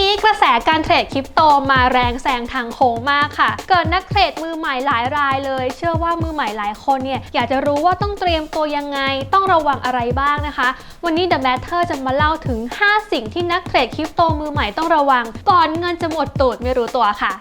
นี้กระแสการเทรดคริปโตมาแรงแซงทางโค้งมากค่ะ เกิดนักเทรดมือใหม่หลายรายเลย เชื่อว่ามือใหม่หลายคนเนี่ยอยากจะรู้ว่าต้องเตรียมตัวยังไง ต้องระวังอะไรบ้างนะคะ วันนี้ The Matter จะมาเล่าถึง 5 สิ่งที่นักเทรดคริปโตมือใหม่ต้องระวัง ก่อนเงินจะหมดตูดไม่รู้ตัวค่ะ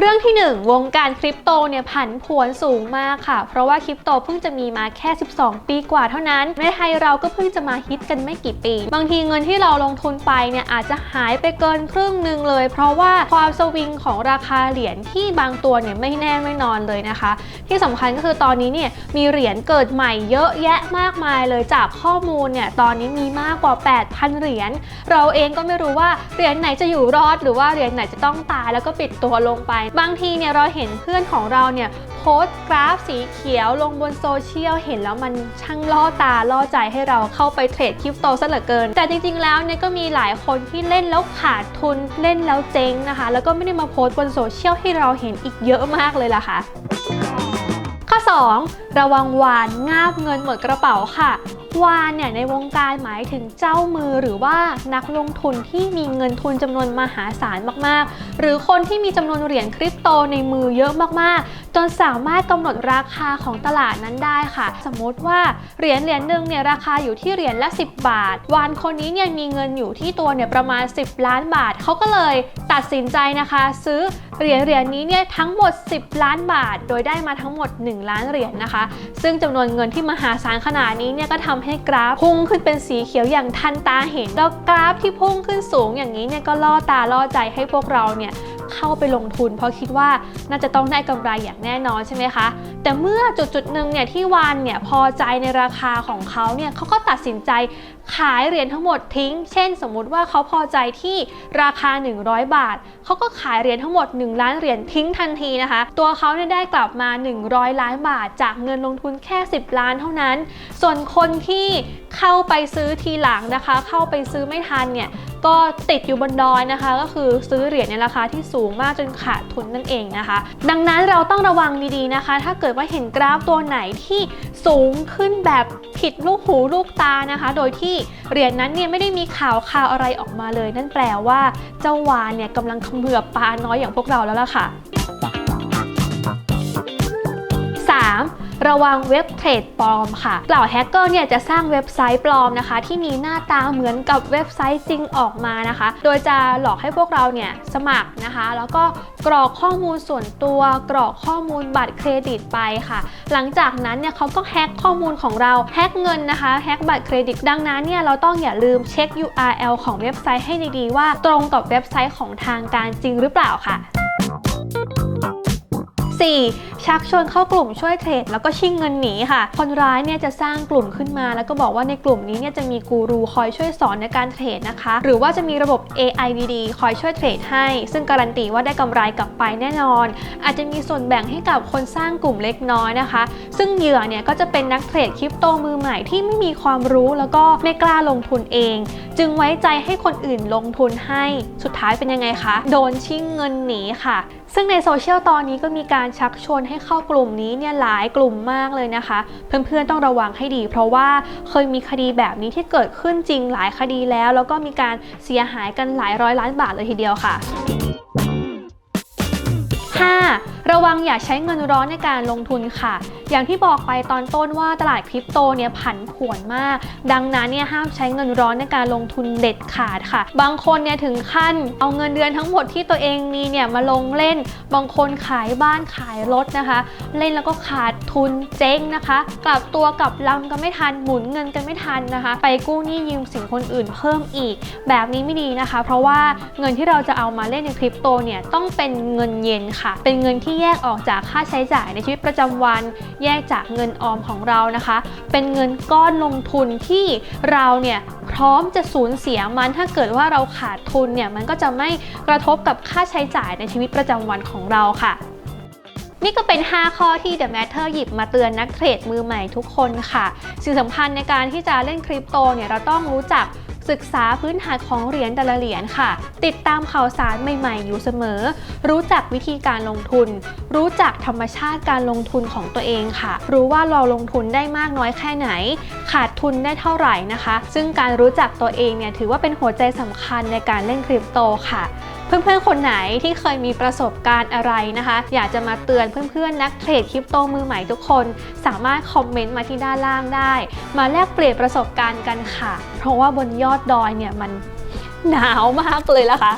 เรื่องที่ 1 วงการคริปโตเนี่ยผันผวนสูงมากค่ะ เพราะว่าคริปโตเพิ่งจะมีมาแค่ 12 ปีกว่าเท่านั้น ในไทยเราก็เพิ่งจะมาฮิตกันไม่กี่ปี บางทีเงินที่เราลงทุนไปเนี่ยอาจจะหายไปเกินครึ่งหนึ่งเลย เพราะว่าความสวิงของราคาเหรียญที่บางตัวเนี่ยไม่แน่ไม่นอนเลยนะคะ ที่สำคัญก็คือตอนนี้เนี่ยมีเหรียญเกิดใหม่เยอะแยะมากมายเลยจากข้อมูลเนี่ยตอนนี้มีมากกว่า 8,000 เหรียญเราเองก็ไม่รู้ว่าเหรียญไหนจะอยู่รอด หรือว่าเหรียญไหนจะต้องตายแล้วก็ปิดตัวลงไปบางทีเนี่ยเราเห็นเพื่อนของเราเนี่ยโพสต์กราฟสีเขียวลงบนโซเชียลเห็นแล้วมันช่างล่อตาล่อใจให้เราเข้าไปเทรดคริปโตซะเหลือเกิน แต่จริงๆแล้วเนี่ยก็มีหลายคนที่เล่นแล้วขาดทุนเล่นแล้วเจ๊งนะคะ แล้วก็ไม่ได้มาโพสต์บนโซเชียลให้เราเห็นอีกเยอะมากเลยล่ะค่ะ ข้อ 2. ระวังวานงาบเงินหมดกระเป๋าค่ะวานเนี่ยในวงการหมายถึงเจ้ามือหรือว่านักลงทุนที่มีเงินทุนจำนวนมหาศาลมากๆ หรือคนที่มีจำนวนเหรียญคริปโตในมือเยอะมากๆ จนสามารถกำหนดราคาของตลาดนั้นได้ค่ะ สมมติว่าเหรียญเหรียญหนึ่งเนี่ยราคาอยู่ที่เหรียญละ 10 บาท วานคนนี้เนี่ยมีเงินอยู่ที่ตัวเนี่ยประมาณ 10 ล้านบาทเขาก็เลยตัดสินใจนะคะ ซื้อเหรียญเหรียญนี้เนี่ยทั้งหมด 10 ล้านบาท โดยได้มาทั้งหมด 1 ล้านเหรียญนะคะ ซึ่งจำนวนเงินที่มหาศาลขนาดนี้เนี่ยก็ทำให้กราฟพุ่งขึ้นเป็นสีเขียวอย่างทันตาเห็น แล้วกราฟที่พุ่งขึ้นสูงอย่างนี้เนี่ยก็ล่อตาล่อใจให้พวกเราเนี่ย เข้าไปลงทุน เพราะคิดว่าน่าจะต้องได้กำไรอย่างแน่นอนใช่ไหมคะ แต่เมื่อจุดจุดๆหนึ่งเนี่ยที่วานเนี่ยพอใจในราคาของเขาเนี่ยเขาก็ตัดสินใจขายเหรียญทั้งหมดทิ้ง เช่น สมมุติว่าเขาพอใจที่ราคา 100 บาท เขาก็ขายเหรียญทั้งหมด 1 ล้านเหรียญทิ้งทันทีนะคะ ตัวเขาเนี่ยได้กลับมา 100 ล้านบาท จากเงินลงทุนแค่ 10 ล้านเท่านั้น ส่วนคนที่เข้าไปซื้อทีหลังนะคะ เข้าไปซื้อไม่ทันเนี่ย ก็ติดอยู่บนดอยนะคะ ก็คือซื้อเหรียญในราคาที่สูงมากจนขาดทุนนั่นเองนะคะ ดังนั้นเราต้องระวังดีๆนะคะ ถ้าเกิดว่าเห็นกราฟตัวไหนที่สูงขึ้นแบบผิดลูกหูลูกตานะคะ โดยที่เหรียญนั้นเนี่ยไม่ได้มีข่าวข่าวอะไรออกมาเลย นั่นแปลว่าเจ้าวานเนี่ยกำลังเขมือบปลาน้อยอย่างพวกเราแล้วล่ะค่ะ ระวังเว็บเทรดปลอมค่ะกล่าแฮกเกอร์เนี่ยจะสร้างเว็บไซต์ปลอมนะคะ ที่มีหน้าตาเหมือนกับเว็บไซต์จริงออกมานะคะ โดยจะหลอกให้พวกเราเนี่ยสมัครนะคะ แล้วก็กรอกข้อมูลส่วนตัวกรอกข้อมูลบัตรเครดิตไปค่ะ หลังจากนั้นเนี่ยเขาก็แฮกข้อมูลของเราแฮกเงินนะคะแฮกบัตรเครดิตดังนั้นเนี่ยเราต้องอย่าลืมเช็ค URL ของเว็บไซต์ให้ดีๆว่าตรงกับเว็บไซต์ของทางการจริงหรือเปล่าค่ะ 4. ชักชวนเข้ากลุ่มช่วยเทรดแล้วก็ชิงเงินหนีค่ะ คนร้ายเนี่ยจะสร้างกลุ่มขึ้นมา แล้วก็บอกว่าในกลุ่มนี้เนี่ยจะมีกูรูคอยช่วยสอนในการเทรดนะคะ หรือว่าจะมีระบบ AI ดีๆ คอยช่วยเทรดให้ ซึ่งการันตีว่าได้กำไรกลับไปแน่นอน อาจจะมีส่วนแบ่งให้กับคนสร้างกลุ่มเล็กน้อยนะคะ ซึ่งเหยื่อเนี่ยก็จะเป็นนักเทรดคริปโตมือใหม่ที่ไม่มีความรู้แล้วก็ไม่กล้าลงทุนเอง จึงไว้ใจให้คนอื่นลงทุนให้ สุดท้ายเป็นยังไงคะ โดนชิ่งเงินหนีค่ะ ซึ่งในโซเชียลตอนนี้ก็มีการชักชวนให้เข้ากลุ่มนี้เนี่ยหลายกลุ่มมากเลยนะคะ เพื่อนๆต้องระวังให้ดี เพราะว่าเคยมีคดีแบบนี้ที่เกิดขึ้นจริงหลายคดีแล้ว แล้วก็มีการเสียหายกันหลายร้อยล้านบาทเลยทีเดียวค่ะ ระวังอย่าใช้เงินร้อนในการลงทุนค่ะ อย่างที่บอกไปตอนต้นว่าตลาดคริปโตเนี่ยผันผวนมาก ดังนั้นเนี่ยห้ามใช้เงินร้อนในการลงทุนเด็ดขาดค่ะ บางคนเนี่ยถึงขั้นเอาเงินเดือนทั้งหมดที่ตัวเองมีเนี่ยมาลงเล่น บางคนขายบ้านขายรถนะคะ เล่นแล้วก็ขาดทุนเจ๊งนะคะ กลับตัวกลับลำกันไม่ทันหมุนเงินกันไม่ทันนะคะ ไปกู้หนี้ยืมสินคนอื่นเพิ่มอีก แบบนี้ไม่ดีนะคะ เพราะว่าเงินที่เราจะเอามาเล่นในคริปโตเนี่ยต้องเป็นเงินเย็นค่ะ เป็นเงินที่แยกออกจากค่าใช้จ่ายในชีวิตประจำวัน แยกจากเงินออมของเรานะคะ เป็นเงินก้อนลงทุนที่เราเนี่ยพร้อมจะสูญเสียมันถ้าเกิดว่าเราขาดทุนเนี่ยมันก็จะไม่กระทบกับค่าใช้จ่ายในชีวิตประจำวันของเราค่ะนี่ก็เป็น 5 ข้อที่ The Matter หยิบมาเตือนนักเทรดมือใหม่ทุกคนค่ะ สิ่งสำคัญในการที่จะเล่นคริปโตเนี่ยเราต้องรู้จัก ศึกษาพื้นฐานของเหรียญแต่ละเหรียญค่ะ ติดตามข่าวสารใหม่ๆ อยู่เสมอ รู้จักวิธีการลงทุน รู้จักธรรมชาติการลงทุนของตัวเองค่ะ รู้ว่าเราลงทุนได้มากน้อยแค่ไหน ขาดทุนได้เท่าไหร่นะคะ ซึ่งการรู้จักตัวเองเนี่ยถือว่าเป็นหัวใจสำคัญในการเล่นคริปโตค่ะ เพื่อนๆ คนไหนที่เคยมีประสบการณ์อะไรนะคะ อยากจะมาเตือนเพื่อนๆ นักเทรดคริปโตมือใหม่ทุกคน สามารถคอมเมนต์มาที่ด้านล่างได้ มาแลกเปลี่ยนประสบการณ์กันค่ะ เพราะว่าบนยอดดอยเนี่ยมันหนาวมากเลยละค่ะ